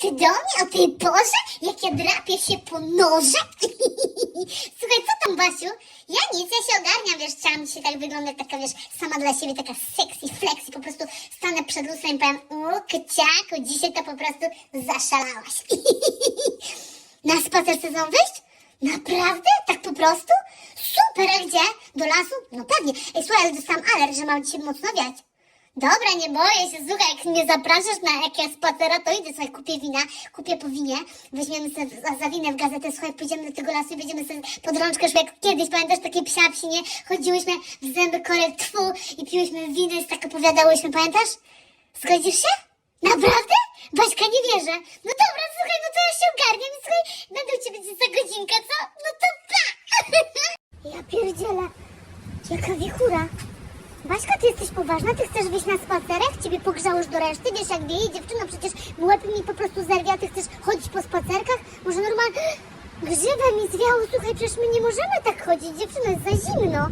Ty do mnie o tej porze? Jak ja drapię się po noże? Słuchaj, co tam, Basiu? Ja nic, ja się ogarniam, wiesz, chciałam dzisiaj tak wyglądać, taka, wiesz, sama dla siebie, taka sexy, flexy, po prostu stanę przed lustrem i powiem, o, kciaku, dzisiaj to po prostu zaszalałaś. Na spacer chcesz wyjść? Naprawdę? Tak po prostu? Super, a gdzie? Do lasu? No pewnie. Ej, słuchaj, ale dostałam alert, że mam dzisiaj mocno wiać. Dobra, nie boję się. Słuchaj, jak mnie zapraszasz na jakiegoś spacera, to idę, słuchaj, kupię wina, kupię po winie, weźmiemy sobie za, za winę w gazetę, słuchaj, pójdziemy do tego lasu i będziemy sobie pod rączkę jak kiedyś, pamiętasz, takie psia psinie, chodziłyśmy w zęby korek tfu i piłyśmy wino i tak opowiadałyśmy, pamiętasz? Zgodzisz się? Naprawdę? Baśka, nie wierzę. No dobra, słuchaj, no to ja się ogarniam i słuchaj, będę u ciebie za godzinkę, co? No to pa! Ja pierdzielę. Jaka wichura. Baśka, ty jesteś poważna? Ty chcesz wyjść na spacerek? Ciebie pogrzało już do reszty? Wiesz jak wieje? Dziewczyno, przecież łeb mi po prostu zerwia, ty chcesz chodzić po spacerkach? Może normalnie... Grzybę mi zwiało, słuchaj, przecież my nie możemy tak chodzić, dziewczyno, jest za zimno.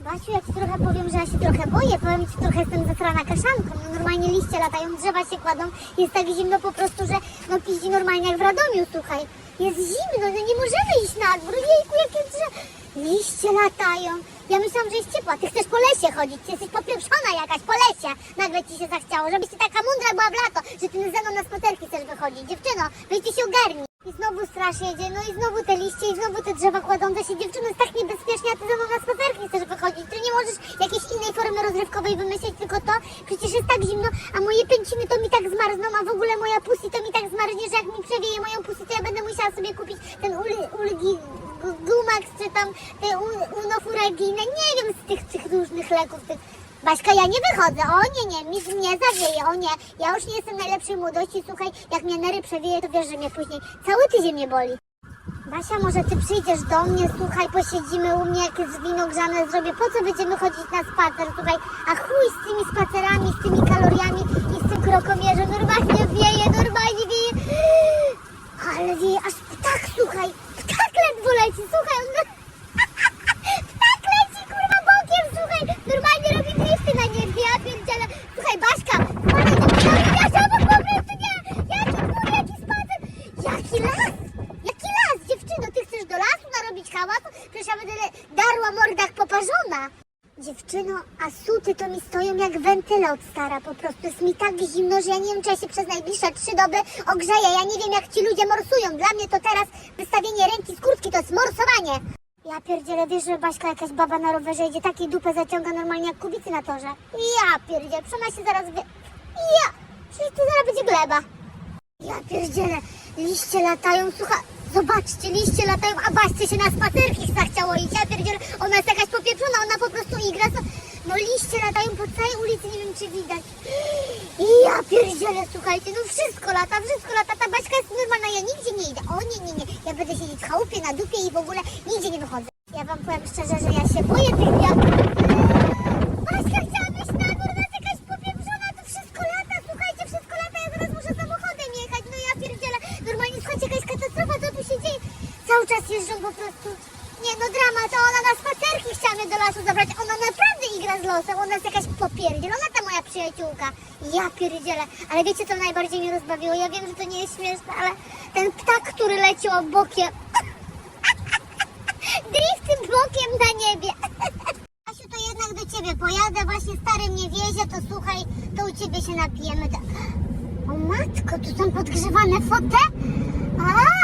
Basiu, ja ci trochę powiem, że ja się trochę boję, powiem ci, trochę jestem zasrana kaszanką, no normalnie liście latają, drzewa się kładą, jest tak zimno po prostu, że no piździ normalnie jak w Radomiu, słuchaj. Jest zimno, no nie możemy iść na dwór, jejku, jakie drzewa, liście latają. Ja myślałam, że jest ciepła, ty chodzić, ty jesteś popieprzona jakaś, po lesie. Nagle ci się zachciało, żebyś ty taka mądra była w lato, że ty ze mną na spacerki chcesz wychodzić. Dziewczyno, weź ty się ogarnij. I znowu straż jedzie, no i znowu te liście, i znowu te drzewa kładące się. Dziewczyno, jest tak niebezpiecznie, a ty ze mną na spacerki chcesz wychodzić. Ty nie możesz jakiejś innej formy rozrywkowej wymyślić, tylko to. Przecież jest tak zimno, a moje pęciny to mi tak zmarzną, a w ogóle moja pussy to mi tak zmarznie, że jak mi przewieje moją pussy, to ja będę musiała sobie kupić ten ul, ulgi, gu- Gumax, czy tam te unofuraginę, nie wiem, z tych, tych różnych leków, tych Baśka, ja nie wychodzę, o nie, nie, mi mnie zawieje, o nie, ja już nie jestem najlepszej młodości, słuchaj, jak mnie nery przewieje, to wiesz, że mnie później cały tydzień mnie boli. Basia, może ty przyjdziesz do mnie, słuchaj, posiedzimy u mnie, jakieś wino grzane zrobię, po co będziemy chodzić na spacer, słuchaj, a chuj z tymi spacerami, z tymi kaloriami i z tym krokomierzem, normalnie wieje, normalnie wieje, ale wieje, aż ptak, słuchaj, ptak ledwo leci, słuchaj, on... Ptak leci, kurwa, bokiem, słuchaj, normalnie robi drifty na niebie, ja pierdzielę. Słuchaj, Baśka, spadaj do mnie, ja się obok po prostu nie, jaki kur, jaki spacer, jaki las, jaki las, dziewczyno, ty chcesz do lasu narobić hałasu? Przecież ja będę darła mordach poparzona. Dziewczyno, a suty to mi stoją jak wentyle od stara po prostu. Jest mi tak zimno, że ja nie wiem, czy ja się przez najbliższe trzy doby ogrzeję. Ja nie wiem, jak ci ludzie morsują. Dla mnie to teraz wystawienie ręki z kurtki to jest morsowanie. Ja pierdzielę, wiesz, że Baśka jakaś baba na rowerze idzie, takiej dupę zaciąga normalnie jak kubicy na torze. Ja pierdzielę, przema się zaraz wy... Ja! Czyli to zaraz będzie gleba. Ja pierdzielę, liście latają, słuchaj, zobaczcie, liście latają, a Baśce się na spacerki zachciało iść, ja pierdzielę, ona jest jakaś popieprzona, ona po prostu igra, so... no liście latają po całej ulicy, nie wiem czy widać. I ja pierdzielę, słuchajcie, no wszystko lata, wszystko lata, ta Baśka jest normalna, ja nigdzie nie idę, o nie, nie, nie, ja będę siedzieć w chałupie, na dupie i w ogóle nigdzie nie wychodzę. Ja wam powiem szczerze, że ja się boję tych wiatrów. Baśka chciała wyjść na dwór, nas jakaś popieprzona, to wszystko lata, słuchajcie, wszystko lata, ja zaraz muszę samochodem jechać, no ja pierdzielę, normalnie słuchajcie, jakaś katastrofa, co tu się dzieje? Cały czas jeżdżą po prostu, nie no drama, to ona na spacerki chciała mnie do lasu zabrać, ona naprawdę igra z losem, ona jest jakaś popierdzielona ta moja przyjaciółka, ja pierdzielę, ale wiecie co najbardziej mnie rozbawiło, ja wiem, że to nie jest śmieszne, ale ten ptak, który leci bokiem, driftem bokiem na niebie. Asiu, to jednak do ciebie pojadę, właśnie stary mnie wiezie, to słuchaj, to u ciebie się napijemy. O matko, tu są podgrzewane fote? A,